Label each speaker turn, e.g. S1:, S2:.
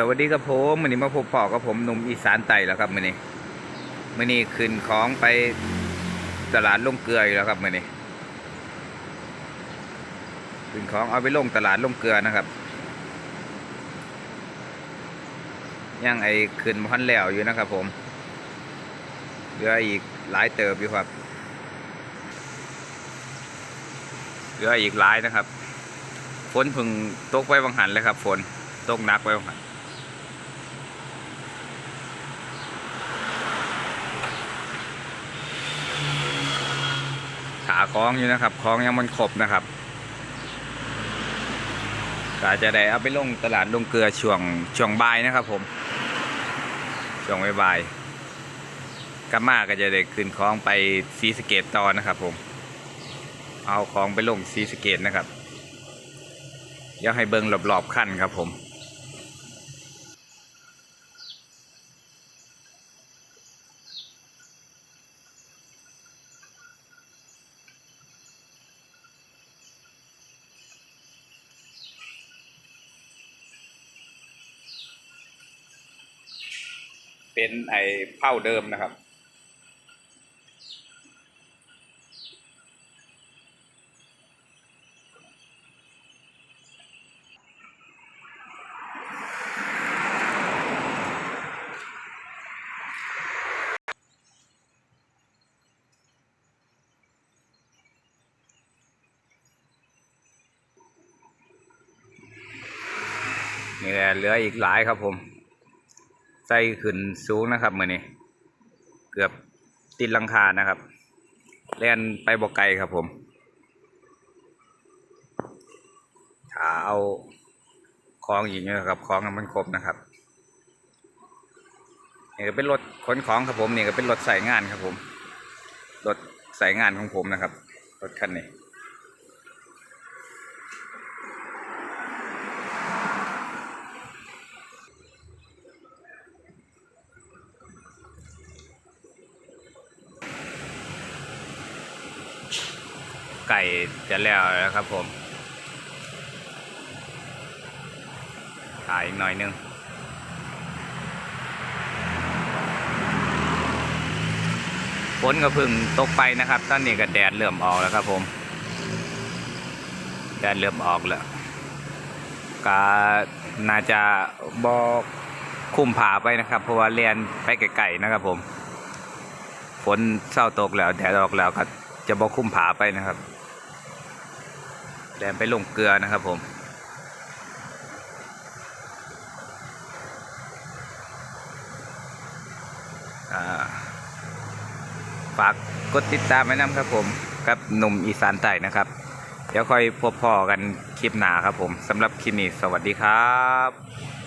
S1: สวัสดีครับผมวันนี้มาพบพ่อกับผมหนุ่มอีสานไต่แล้วครับมื่อนี้มื่อนี้ขึ้นของไปตลาดลงเกลืออยู่แล้วครับมื่อนี้ขึ้นของเอาไปลงตลาดลงเกลือนะครับย่างไอ้ขึ้นพันแล้วอยู่นะครับ ผมเหลืออีกหลายเติบอยู่ครับเหลืออีกหลายนะครับฝนพึ่งตกไว้บางหันเลยครับฝนตกนักไว้บางหัน คล้องอยู่นะครับคล้องยังมันครบนะครับก็จะได้เอาไปลงตลาดลงเกลือช่วงช่วงบ่ายนะครับ ผมช่วงบ่ายกามาก็จะได้ขึ้นคล้องไปซีสเกตต่อนะครับ ผม เอาของไปลงซีสเกตนะครับยากให้เบิ้งรอบๆขั้นครับผม เป็นไอ้เผ้าเดิมนะครับ นี่แหละเหลืออีกหลายครับผม ใส่ขึ้นสูงนะครับมือนี้ เกือบติดลังคานะครับแล่นไปบอกไกลครับผมถ้าเอาคลองอย่างนี้นะครับคลองมันครบนะครับนี่ก็เป็นรถขนของครับผมนี่ก็เป็นรถใส่งานครับผมรถใส่งานของผมนะครับรถคันนี้ ไก่จะแล้วแล้วครับผมถ่ายอีกหน่อยนึงฝนก็เพึ่งตกไปนะครับ ตอนนี้ก็แดดเริ่มออกแล้วครับผม แดดเริ่มออกแล้วก็น่าจะบอกคุ้มผาไปนะครับ เพราะว่าเรียนไปไกลๆนะครับผม ฝนเศร้าตกแล้วแดดออกแล้วก็จะบอกคุ้มผาไปนะครับ แดนไปลงเกลือนะครับผมาฝากกดติดตามไว้น้ำครับผมกับหนุ่มอีสานใต้นะครับ เดี๋ยวค่อยพบพอกันคลิปหน้าครับผมสำหรับคลิปนี้สวัสดีครับ